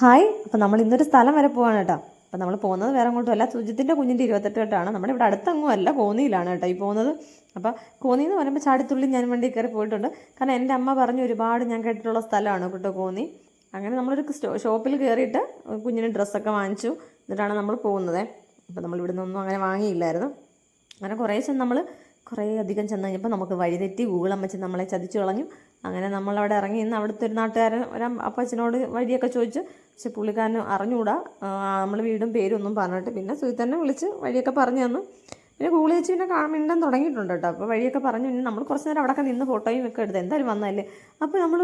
Hi. അപ്പോൾ നമ്മൾ ഇന്നൊരു സ്ഥലം വരെ പോവാണ് കേട്ടോ. അപ്പോൾ നമ്മൾ പോകുന്നത് വേറെ അങ്ങോട്ടും അല്ല. സുജിത്തിന്റെ കുഞ്ഞിന്റെ ഇരുപത്തെട്ട് കേട്ടാണ് നമ്മുടെ ഇവിടെ അടുത്തെങ്ങും അല്ല കോന്നിയിലാണ് കേട്ടോ ഈ പോകുന്നത്. അപ്പോൾ കോന്നി എന്ന് പറയുമ്പോൾ ചാടിത്തുള്ളി ഞാൻ വണ്ടി കയറി പോയിട്ടുണ്ട്. കാരണം എന്റെ അമ്മ പറഞ്ഞു ഒരുപാട് ഞാൻ കേട്ടിട്ടുള്ള സ്ഥലമാണ് കേട്ടോ കോന്നി. അങ്ങനെ നമ്മളൊരു ഷോപ്പിൽ കയറിയിട്ട് കുഞ്ഞിന് ഡ്രസ്സൊക്കെ വാങ്ങിച്ചു. എന്നിട്ടാണ് നമ്മൾ പോകുന്നത്. അപ്പോൾ നമ്മൾ ഇവിടെ നിന്നൊന്നും അങ്ങനെ വാങ്ങിയില്ലായിരുന്നു. അങ്ങനെ കുറേ നമ്മൾ കുറേ അധികം ചെന്ന് കഴിഞ്ഞപ്പോൾ നമുക്ക് വഴിതെറ്റി ഗൂഗിൾ അമ്മച്ചൻ നമ്മളെ ചതിച്ചു കളഞ്ഞു. അങ്ങനെ നമ്മളവിടെ ഇറങ്ങി ഇന്ന് അവിടുത്തെ ഒരു നാട്ടുകാരൻ ഒരു അപ്പച്ചനോട് വഴിയൊക്കെ ചോദിച്ചു. പക്ഷെ പുള്ളിക്കാരന് അറിഞ്ഞുകൂടാ. നമ്മൾ വീടും പേരും ഒന്നും പറഞ്ഞിട്ട് പിന്നെ സുഹിത്തന്നെ വിളിച്ച് വഴിയൊക്കെ പറഞ്ഞു തന്നു. പിന്നെ ഗൂഗിൾ വെച്ച് പിന്നെ മിണ്ടാൻ തുടങ്ങിയിട്ടുണ്ട് കേട്ടോ. അപ്പോൾ വഴിയൊക്കെ പറഞ്ഞു. പിന്നെ നമ്മൾ കുറച്ച് നേരം അവിടെയൊക്കെ നിന്ന് ഫോട്ടോയും ഒക്കെ എടുത്ത് എന്തായാലും വന്നതല്ലേ? അപ്പോൾ നമ്മൾ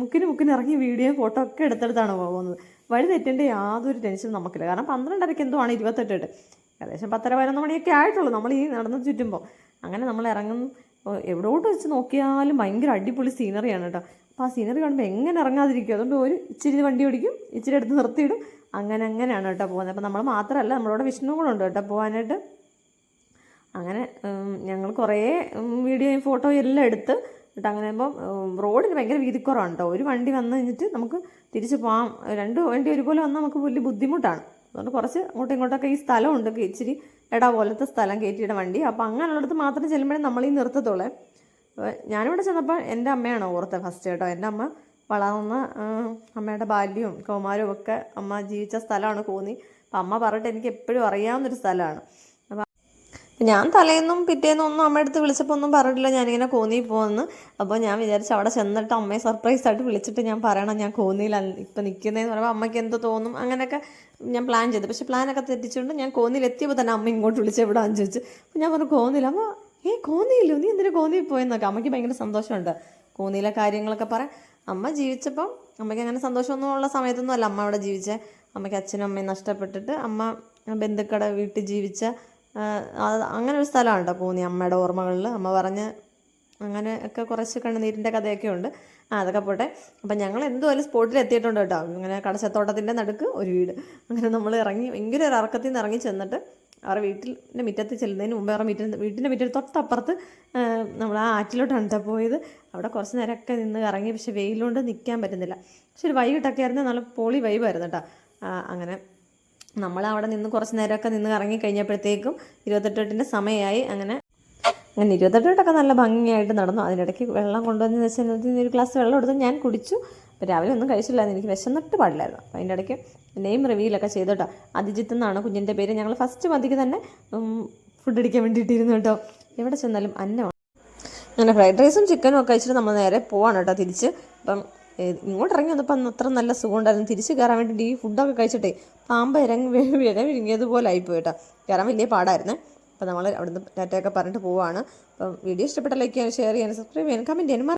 മുക്കിന് മുക്കിന് ഇറങ്ങി വീഡിയോ ഫോട്ടോ ഒക്കെ എടുത്തെടുത്താണ് പോകുന്നത്. വഴി തെറ്റേണ്ട യാതൊരു ടെൻഷനും നമുക്കില്ല. കാരണം പന്ത്രണ്ടരയ്ക്ക് എന്തോ ആണ് ഇരുപത്തെട്ട് ഏകദേശം പത്തര പതിനൊന്ന് മണിയൊക്കെ ആയിട്ടുള്ളൂ നമ്മൾ ഈ നടന്ന് ചുറ്റുമ്പോൾ. അങ്ങനെ നമ്മൾ ഇറങ്ങും എവിടോട്ട് വെച്ച് നോക്കിയാലും ഭയങ്കര അടിപൊളി സീനറിയാണ് കേട്ടോ. അപ്പോൾ ആ സീനറി കാണുമ്പോൾ എങ്ങനെ ഇറങ്ങാതിരിക്കും? അതുകൊണ്ട് ഒരു ഇച്ചിരി വണ്ടി ഓടിക്കും ഇച്ചിരി എടുത്ത് നിർത്തിയിടും. അങ്ങനെ അങ്ങനെയാണ് കേട്ടോ പോകുന്നത്. അപ്പോൾ നമ്മൾ മാത്രമല്ല നമ്മളോട് വിഷ്ണു കൂടെ ഉണ്ട് കേട്ടോ പോകാനായിട്ട് അങ്ങനെ ഞങ്ങൾ കുറേ വീഡിയോയും ഫോട്ടോയും എല്ലാം എടുത്ത് എന്നിട്ട് അങ്ങനെ ആകുമ്പോൾ റോഡിന് ഭയങ്കര വീതിക്കുറവാണ് കേട്ടോ. ഒരു വണ്ടി വന്നു കഴിഞ്ഞിട്ട് നമുക്ക് തിരിച്ച് പോകാം രണ്ട് വണ്ടി ഒരുപോലെ വന്നാൽ നമുക്ക് വലിയ ബുദ്ധിമുട്ടാണ്. അതുകൊണ്ട് കുറച്ച് അങ്ങോട്ടും ഇങ്ങോട്ടൊക്കെ ഈ സ്ഥലമുണ്ട്. ഇച്ചിരി ഇട പോലത്തെ സ്ഥലം കയറ്റിയുടെ വണ്ടി. അപ്പോൾ അങ്ങനെയുള്ളടത്ത് മാത്രം ചെല്ലുമ്പോഴേ നമ്മൾ ഈ നിർത്തത്തുള്ളേ ഞാനിവിടെ ചെന്നപ്പോൾ എന്റെ അമ്മയാണ് ഓർത്തത് ഫസ്റ്റ് കേട്ടോ. എന്റെ അമ്മ വളർന്ന അമ്മയുടെ ബാല്യവും കൗമാരവും ഒക്കെ അമ്മ ജീവിച്ച സ്ഥലമാണ് കോന്നി. അപ്പം അമ്മ പറഞ്ഞിട്ട് എനിക്ക് എപ്പോഴും അറിയാവുന്നൊരു സ്ഥലമാണ്. ഞാൻ തലേന്നും പിറ്റേന്നും ഒന്നും അമ്മ അടുത്ത് വിളിച്ചപ്പോൾ ഒന്നും പറഞ്ഞിട്ടില്ല. ഞാനിങ്ങനെ കോന്നി പോകുമെന്ന് അപ്പോൾ ഞാൻ വിചാരിച്ചു അവിടെ ചെന്നിട്ട് അമ്മയെ സർപ്രൈസ് ആയിട്ട് വിളിച്ചിട്ട് ഞാൻ പറയണം ഞാൻ കോന്നിയിലാണ് ഇപ്പം നിൽക്കുന്നതെന്ന് പറയുമ്പോൾ അമ്മയ്ക്ക് എന്തോ തോന്നും? അങ്ങനെയൊക്കെ ഞാൻ പ്ലാൻ ചെയ്തു. പക്ഷേ പ്ലാനൊക്കെ തെറ്റിച്ചുകൊണ്ട് ഞാൻ കോന്നിയിൽ എത്തിയപ്പോൾ തന്നെ അമ്മ ഇങ്ങോട്ട് വിളിച്ച് എവിടെയാണെന്ന് ചോദിച്ചു. അപ്പോൾ ഞാൻ പറഞ്ഞു കോന്നിയില്ല അപ്പോൾ ഏ കോന്നിയില്ലോ? നീ എന്തിനാ കോന്നിയിൽ പോയെന്നൊക്കെ? അമ്മയ്ക്ക് ഭയങ്കര സന്തോഷമുണ്ട്. കോന്നിയിലെ കാര്യങ്ങളൊക്കെ പറയാം. അമ്മ ജീവിച്ചപ്പം അമ്മയ്ക്ക് അങ്ങനെ സന്തോഷമൊന്നും ഉള്ള സമയത്തൊന്നും അല്ല അമ്മ അവിടെ ജീവിച്ചേ. അമ്മയ്ക്ക് അച്ഛനും അമ്മയും നഷ്ടപ്പെട്ടിട്ട് അമ്മ ബന്ധുക്കളുടെ വീട്ടിൽ ജീവിച്ച അങ്ങനെ ഒരു സ്ഥലമാണ് കേട്ടോ കോന്നി അമ്മയുടെ ഓർമ്മകളിൽ. അമ്മ പറഞ്ഞ് അങ്ങനെ ഒക്കെ കുറച്ച് കണ്ണുനീരിന്റെ കഥയൊക്കെ ഉണ്ട്. ആ അതൊക്കെ പോട്ടെ. അപ്പം ഞങ്ങൾ എന്തുമായാലും സ്പോട്ടിൽ എത്തിയിട്ടുണ്ട് കേട്ടോ. ഇങ്ങനെ കടച്ചത്തോട്ടത്തിന്റെ നടുക്ക് ഒരു വീട്. അങ്ങനെ നമ്മൾ ഇറങ്ങി ഭയങ്കര ഒരു ഇറക്കത്തിൽ നിന്ന് ഇറങ്ങി ചെന്നിട്ട് അവരുടെ വീട്ടിന്റെ മുറ്റത്ത് ചെല്ലുന്നതിന് മുമ്പ് അവരുടെ വീട്ടിൽ വീട്ടിന്റെ മുറ്റത്ത് തൊട്ടപ്പുറത്ത് നമ്മൾ ആ ആറ്റിലോട്ടാണ് പോയത്. അവിടെ കുറച്ച് നേരമൊക്കെ നിന്ന് ഇറങ്ങി. പക്ഷെ വെയിലുകൊണ്ട് നിൽക്കാൻ പറ്റുന്നില്ല. പക്ഷെ ഒരു വൈകിട്ടൊക്കെ ആയിരുന്നു. നല്ല പോളി വൈബായിരുന്നു കേട്ടോ. അങ്ങനെ നമ്മൾ അവിടെ നിന്ന് കുറച്ച് നേരമൊക്കെ നിന്ന് ഇറങ്ങി കഴിഞ്ഞപ്പോഴത്തേക്കും ഇരുപത്തെട്ടിന്റെ സമയമായി. അങ്ങനെ അങ്ങനെ ഇരുപത്തെട്ടൊക്കെ നല്ല ഭംഗിയായിട്ട് നടന്നു. അതിനിടയ്ക്ക് വെള്ളം കൊണ്ടുവന്ന് വെച്ചാൽ ഒരു ഗ്ലാസ് വെള്ളം എടുത്ത് ഞാൻ കുടിച്ചു. അപ്പോൾ രാവിലെ ഒന്നും കഴിച്ചില്ലായിരുന്നു. എനിക്ക് വിശന്നിട്ട് പാടില്ലായിരുന്നു. അപ്പോൾ അതിന്റെ ഇടയ്ക്ക് നെയിം റിവ്യൂലൊക്കെ ചെയ്തു കേട്ടോ. അതിജിത്ത് എന്നാണ് കുഞ്ഞിന്റെ പേര്. ഞങ്ങൾ ഫസ്റ്റ് മതിക്ക് തന്നെ ഫുഡ് അടിക്കാൻ വേണ്ടിയിട്ടിരുന്നു കേട്ടോ. എവിടെ ചെന്നാലും അന്നമാണ് അങ്ങനെ ഫ്രൈഡ് റൈസും ചിക്കനും ഒക്കെ കഴിച്ചിട്ട് നമ്മൾ നേരെ പോവാണ് കേട്ടോ തിരിച്ച്. അപ്പം ഇങ്ങോട്ട് ഇറങ്ങി വന്നപ്പോൾ അന്ന് അത്ര നല്ല സുഖം ഉണ്ടായിരുന്നു തിരിച്ച് കയറാൻ വേണ്ടിയിട്ട് ഈ ഫുഡൊക്കെ കഴിച്ചിട്ടേ പാമ്പ് ഇറങ്ങി വില വിഴുങ്ങിയതുപോലെ ആയിപ്പോയി കേട്ടോ കയറാൻ വലിയ പാടായിരുന്നു. അപ്പോൾ നമ്മൾ അവിടുന്ന് ടാറ്റയൊക്കെ പറഞ്ഞിട്ട് പോവാണ്. അപ്പം വീഡിയോ ഇഷ്ടപ്പെട്ട ലൈക്ക് ചെയ്യാൻ ഷെയർ ചെയ്യാൻ സബ്സ്ക്രൈബ് ചെയ്യാൻ കമന്റ് ചെയ്യാനും മറ-